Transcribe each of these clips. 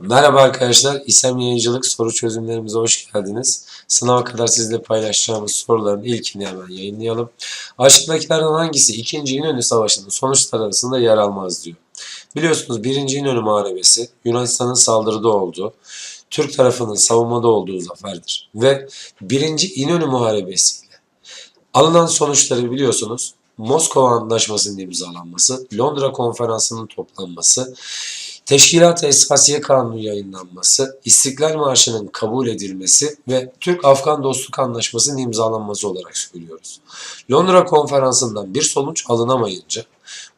Merhaba arkadaşlar, İSEM Yayıncılık soru çözümlerimize hoş geldiniz. Sınava kadar sizle paylaşacağımız soruların ilkini hemen yayınlayalım. Aşağıdakilerden hangisi 2. İnönü Savaşı'nın sonuçları arasında yer almaz diyor. Biliyorsunuz 1. İnönü Muharebesi Yunanistan'ın saldırıda olduğu, Türk tarafının savunmada olduğu zaferdir. Ve 1. İnönü Muharebesi ile alınan sonuçları biliyorsunuz. Moskova Anlaşması'nın imzalanması, Londra Konferansı'nın toplanması, Teşkilat-ı Esasiye Kanunu yayınlanması, İstiklal Marşı'nın kabul edilmesi ve Türk-Afgan Dostluk Anlaşması'nın imzalanması olarak söylüyoruz. Londra Konferansı'ndan bir sonuç alınamayınca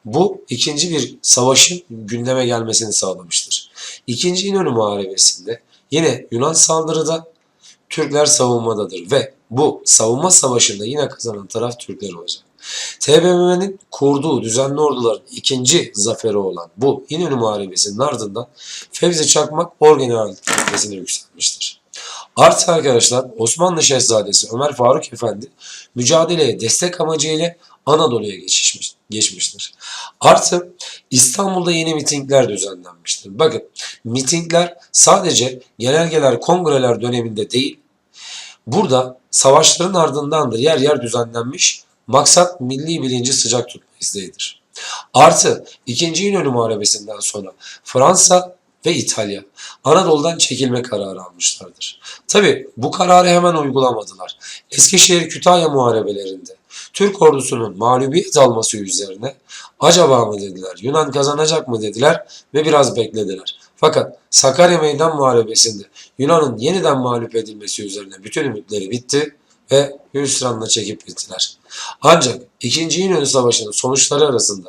bu ikinci bir savaşın gündeme gelmesini sağlamıştır. İkinci İnönü Muharebesi'nde yine Yunan saldırıda Türkler savunmadadır ve bu savunma savaşında yine kazanan taraf Türkler olacak. TBMM'nin kurduğu düzenli orduların ikinci zaferi olan bu İnönü Muharebesi'nin ardından Fevzi Çakmak Orgeneral rütbesine yükselmiştir. Artı arkadaşlar Osmanlı Şehzadesi Ömer Faruk Efendi mücadeleye destek amacıyla Anadolu'ya geçişmiş, geçmiştir. Artı İstanbul'da yeni mitingler düzenlenmiştir. Bakın mitingler sadece genelgeler, kongreler döneminde değil, burada savaşların ardındandır yer yer düzenlenmiş Maksat milli bilinci sıcak tutma isteğidir. Artı 2. İnönü Muharebesi'nden sonra Fransa ve İtalya Anadolu'dan çekilme kararı almışlardır. Tabi bu kararı hemen uygulamadılar. Eskişehir Kütahya muharebelerinde Türk ordusunun mağlubiyet alması üzerine acaba mı dediler, Yunan kazanacak mı dediler ve biraz beklediler. Fakat Sakarya Meydan Muharebesi'nde Yunan'ın yeniden mağlup edilmesi üzerine bütün ümitleri bitti ve hüsranla çekip gittiler. Ancak 2. İnönü Savaşı'nın sonuçları arasında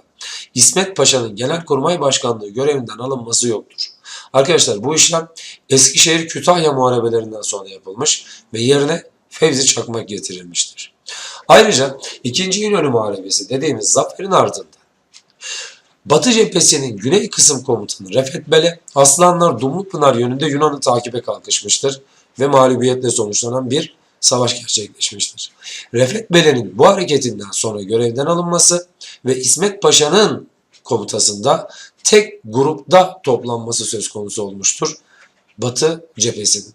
İsmet Paşa'nın Genelkurmay Başkanlığı görevinden alınması yoktur. Arkadaşlar bu işlem Eskişehir Kütahya muharebelerinden sonra yapılmış ve yerine Fevzi Çakmak getirilmiştir. Ayrıca 2. İnönü Muharebesi dediğimiz zaferin ardından Batı cephesinin güney kısım komutanı Refet Bele, Aslanlar Dumlupınar yönünde Yunan'ı takibe kalkışmıştır ve mağlubiyetle sonuçlanan bir savaş gerçekleşmiştir. Refet Bele'nin bu hareketinden sonra görevden alınması ve İsmet Paşa'nın komutasında tek grupta toplanması söz konusu olmuştur. Batı cephesinin.